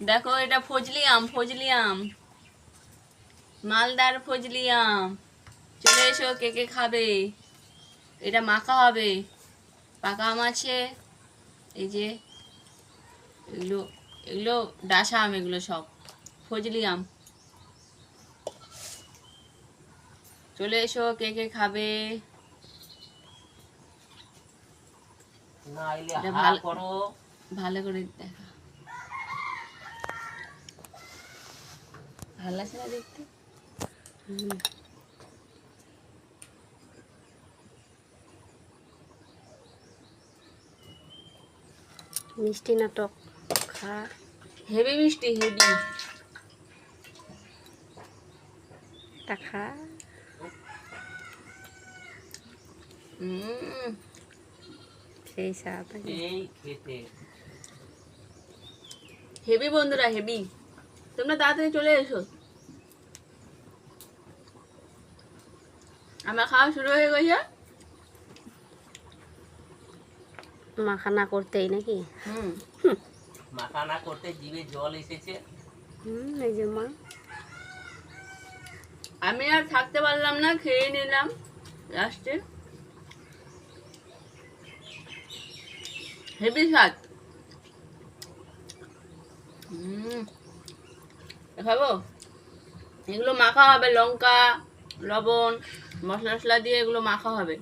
দেখো এটা ফজলি আম ফজলি আম। মালদার ফজলি আম। চলে এসো কে কে খাবে? এটা মাখা হবে। পাকা আম আছে। এই যে এগুলো এগুলো ডাসা আম এগুলো সব। ফজলি আম। চলে এসো কে কে খাবে? ভালো করে দেখা। ভালো লাগছে না দেখতে? মিষ্টি নাটক খা। হেভি মিষ্টি হেভি। তা খা। সেই আগে। হেভি বন্ধুরা হেভি। তোমরা তাড়াতাড়ি চলে এসো। আমার খাওয়া শুরু হয়ে গেছে। মাখানা করতেই নাকি? হুম। মাখানা করতে জিভে জল এসেছে। হুম এই যে মা। আমি আর থাকতে পারলাম না খেয়ে নিলাম লাস্টে হেভি স্বাদ। হুম। খাব এগুলো মাখা হবে লঙ্কা লবণ মশলা মশলা দিয়ে এগুলো মাখা হবে।